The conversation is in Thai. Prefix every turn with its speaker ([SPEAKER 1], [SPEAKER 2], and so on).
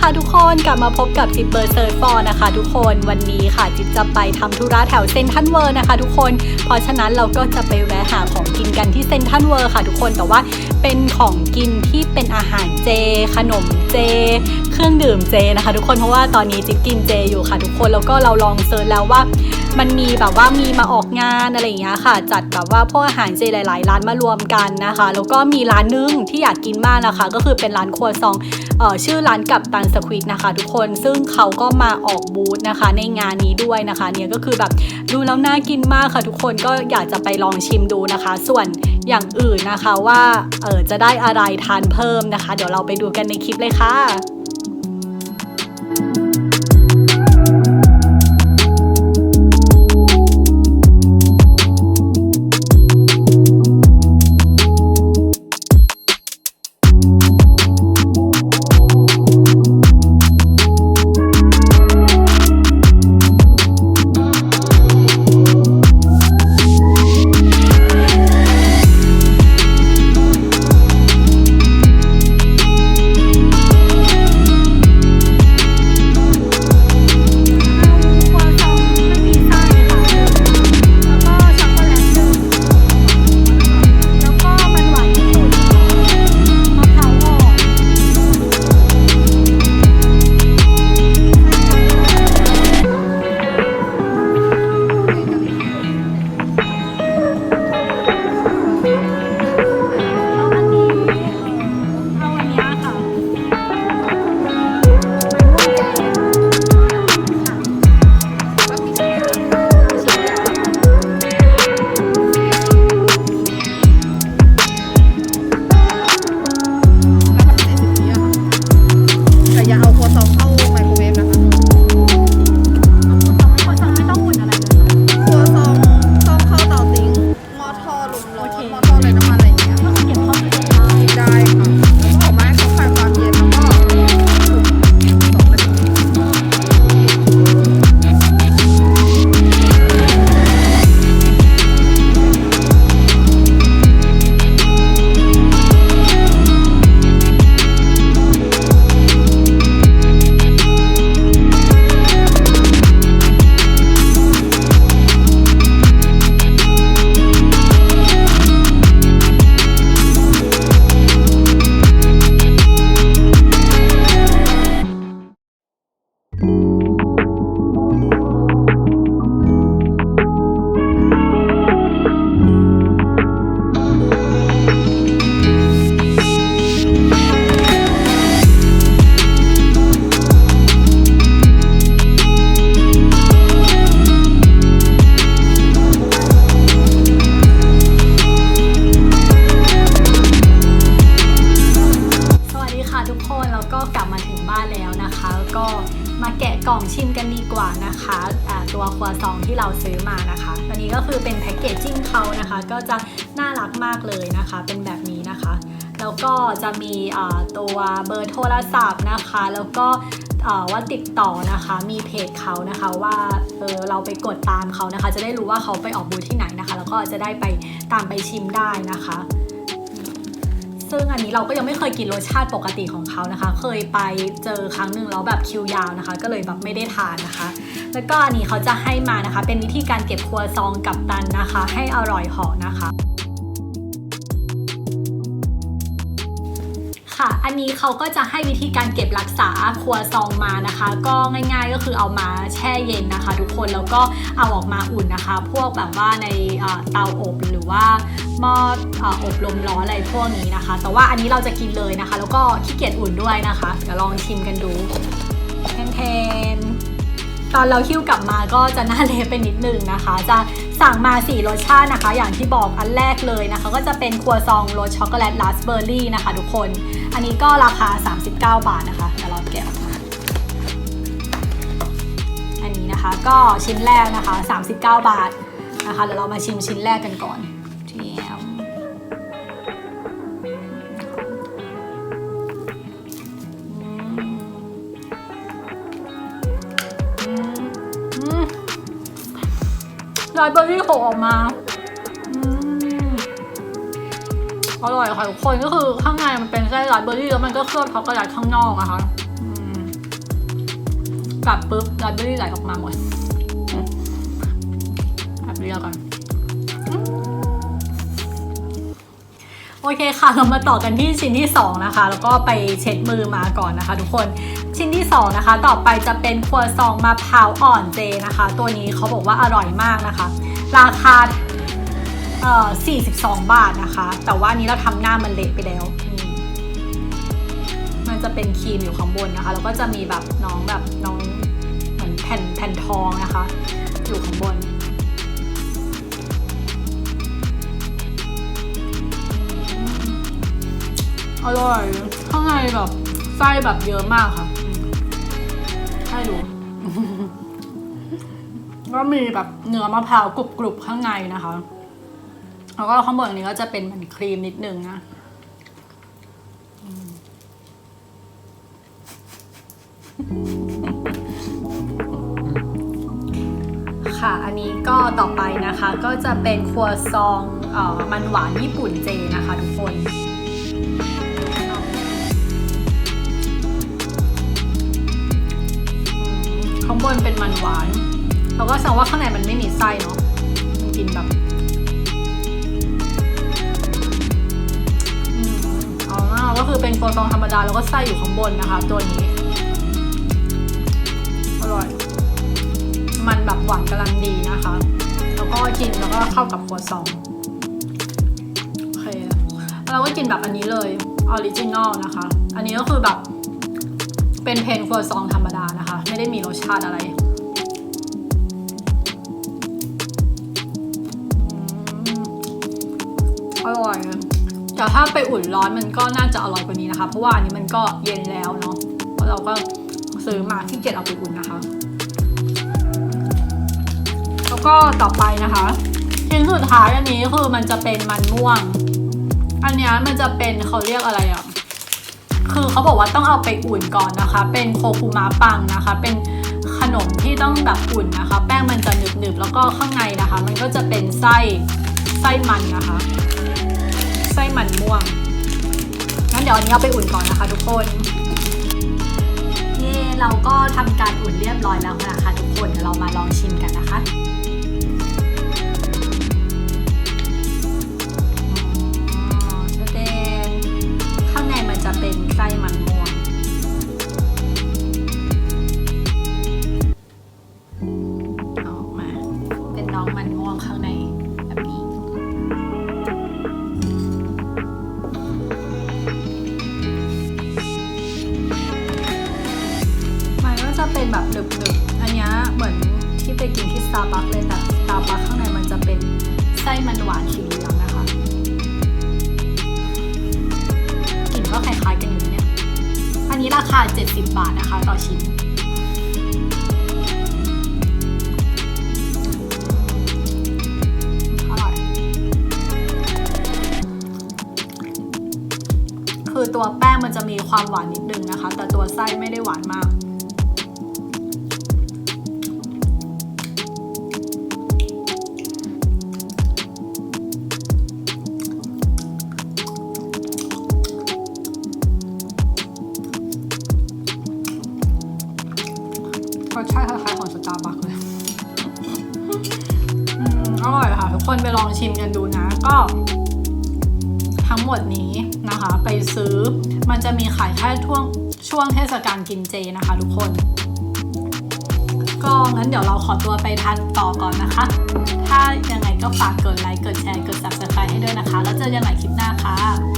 [SPEAKER 1] ค่ะทุกคนกลับมาพบกับจิ๊บเบอร์เซิร์ฟฟอร์นะคะ ทุกคนวันนี้ค่ะจิ๊บจะไปทำธุระแถวเซนทันเวอร์นะคะ ทุกคน เพราะฉะนั้นเราก็จะไปแวะหาของกินกันที่เซนทันเวอร์ค่ะ ทุกคนแต่ว่าเป็นของกินที่เป็นอาหารเจ ขนมเจ เครื่องดื่มเจนะคะ ทุกคนเพราะว่าตอนนี้จิ๊บกินเจอยู่ค่ะ ทุกคนแล้วก็เราลองเซิร์ชแล้วว่า มันมีแบบว่ามีมาออกงานอะไรอย่างเงี้ยค่ะ จัดแบบว่าพวกอาหารเจหลาย ๆ ร้านมารวมกันนะคะ แล้วก็มีร้านนึงที่อยากกินมากนะคะ ก็คือเป็นร้านครัวซองออชื่อร้านกับตันสควิดนะคะ ทุกคนซึ่งเขาก็มาออกบูธนะคะ ในงานนี้ด้วยนะคะ เนี่ยก็คือแบบดูแล้วน่ากินมากค่ะ ทุกคนก็อยากจะไปลองชิมดูนะคะ ส่วนอย่างอื่นนะคะว่าเอจะได้อะไรทานเพิ่มนะคะ เดี๋ยวเราไปดูกันในคลิปเลยค่ะ อมานะคะ
[SPEAKER 2] อัน
[SPEAKER 1] นี้ก็คือเป็
[SPEAKER 2] นแพ็
[SPEAKER 1] กเกจจิ้งเขานะคะ ก็จะน่ารักมากเลยนะคะ เป็นแบบนี้นะคะ แล้วก็จะมีตัวเบอร์โทรศัพท์นะคะ แล้วก็ว่าติดต่อนะคะ มีเพจเขานะคะว่าเออเราไปกดตามเขานะคะ จะได้รู้ว่าเขาไปออกบูธที่ไหนนะคะ แล้วก็จะได้ไปตามไปชิมได้นะคะ ซึ่งอันนี้เราก็ยังไม่เคยกินรสชาติปกติของเขานะคะ เคยไปเจอครั้งหนึ่งแล้วแบบคิวยาวนะคะ ก็เลยแบบไม่ได้ทานนะคะ แล้วก็อันนี้เขาจะให้มานะคะ เป็นวิธีการเก็บครัวซองกับตันนะคะ ให้อร่อยเหอนะคะค่ะ อันนี้เขาก็จะให้วิธีการเก็บรักษาครัวซองมานะคะ ก็ง่ายๆก็คือเอามาแช่เย็นนะคะ ทุกคนแล้วก็เอาออกมาอุ่นนะคะ พวกแบบว่าในเตาอบหรือว่าหม้ออบลมร้อนอะไรพวกนี้นะคะ แต่ว่าอันนี้เราจะกินเลยนะคะ แล้วก็ขี้เกียจอุ่นด้วยนะคะเดี๋ยวลองชิมกันดูแทนๆ ตอนเราหิ้วกลับมาก็จะหน่าเละไปนิดนึงนะคะ จะสั่งมา 4 รสชาตินะคะ อย่างที่บอกอันแรกเลยนะคะ ก็จะเป็นครัวซองรสช็อกโกแลตราสเบอร์รี่นะคะทุกคน อันนี้ก็ราคา 39 บาทนะคะเดี๋ยวเราแกะออกมาอันนี้นะคะก็ชิ้นแรกนะคะ 39 บาทนะคะเดี๋ยวเรามาชิมชิ้นแรกกันก่อนที่ ไรเบอร์รี่โผล่ออกมาอร่อยค่ะทุกคนก็คือข้างในมันเป็นไส้ไรเบอร์รี่แล้วมันก็เคลือบช็อกโกแลตข้างนอกอะคะอืมกัดปุ๊บราสเบอร์รี่ไหลออกมาหมดแบบเรียก่อน โอเคค่ะเรามาต่อกันที่ชิ้นที่ 2 นะคะ แล้วก็ไปเช็ดมือมาก่อนนะคะ ทุกคนชิ้นที่ 2 นะคะ ต่อไปจะเป็นครัวซองมะพร้าวอ่อนเจนะคะ ตัวนี้เขาบอกว่าอร่อยมากนะคะ ราคาเอ่อ42 บาทนะคะ แต่ว่านี้เราทำหน้ามันเละไปแล้ว มันจะเป็นครีมอยู่ข้างบนนะคะ แล้วก็จะมีแบบน้องแบบน้องเหมือนแผ่นแผ่นทองนะคะ อยู่ข้างบน อร่อยข้างในแบบไส้แบบเยอะมากค่ะอืมให้ดูก็มีแบบเนื้อมะพร้าวกรุบๆข้างในนะคะ แล้วก็ข้างบนนี้ก็จะเป็นเหมือนครีมนิดนึงนะอืมค่ะ อันนี้ก็ต่อไปนะคะ ก็จะเป็นครัวซองเอ่อมันหวานญี่ปุ่นเจนะคะทุกคน ข้างบนเป็นมันหวานเราก็แสดงว่าข้างในมันไม่มีไส้เนาะมันกินแบบอืมอ๋อก็คือเป็นโฟตองธรรมดาแล้วก็ไส้อยู่ข้างบนนะคะ ตัวนี้ อร่อย มันแบบหวานกำลังดีนะคะ แล้วก็กินแล้วก็เข้ากับครัวซองโอเคเราก็กินแบบอันนี้เลยออริจินอลนะคะ อันนี้ก็คือแบบเป็นเพนครัวซองธรรมดานะคะ ได้มีรสชาติอะไรอืมอร่อยแต่ถ้าไปอุ่นร้อนมันก็น่าจะอร่อยกว่านี้นะคะ เพราะว่าอันนี้มันก็เย็นแล้วเนาะเพราะเราก็ซื้อมาที่เกียจเอาไปอุ่นนะคะ แล้วก็ต่อไปนะคะชิ้นสุดท้ายอันนี้คือมันจะเป็นมันม่วง อันนี้มันจะเป็นเขาเรียกอะไรอะ คือเขาบอกว่าต้องเอาไปอุ่นก่อนนะคะ เป็นโคคุมะปังนะคะ เป็นขนมที่ต้องแบบอุ่นนะคะ แป้งมันจะหนึบๆแล้วก็ข้างในนะคะ มันก็จะเป็นไส้ไส้มันนะคะ ไส้มันม่วงงั้นเดี๋ยวอันนี้เอาไปอุ่นก่อนนะคะ ทุกคนเย่เราก็ทำการอุ่นเรียบร้อยแล้วนะคะ ทุกคนเดี๋ยวเรามาลองชิมกันนะคะ ไปกินที่ Starbucks เลยแต่ Starbucks ข้างในมันจะเป็นไส้มันหวานสีเหลืองนะคะกลิ่นก็คล้ายๆกันอยู่เนี่ย อันนี้ราคา 70 บาทนะคะ ต่อชิ้นอร่อยคือตัวแป้งมันจะมีความหวานนิดนึงนะคะ แต่ตัวไส้ไม่ได้หวานมากายของสตาร์บัคเลยอร่อยค่ะ ทุกคนไปลองชิมกันดูนะ ก็ ทั้งหมดนี้นะคะ ไปซื้อมันจะมีขายแค่ช่วงช่วงเทศกาลกินเจนะคะ ทุกคน ก็งั้นเดี๋ยวเราขอตัวไปทานต่อก่อนนะคะ ถ้ายังไงก็ฝากกดไลค์กดแชร์กด subscribe ให้ด้วยนะคะ แล้วเจอกันใหม่คลิปหน้าค่ะ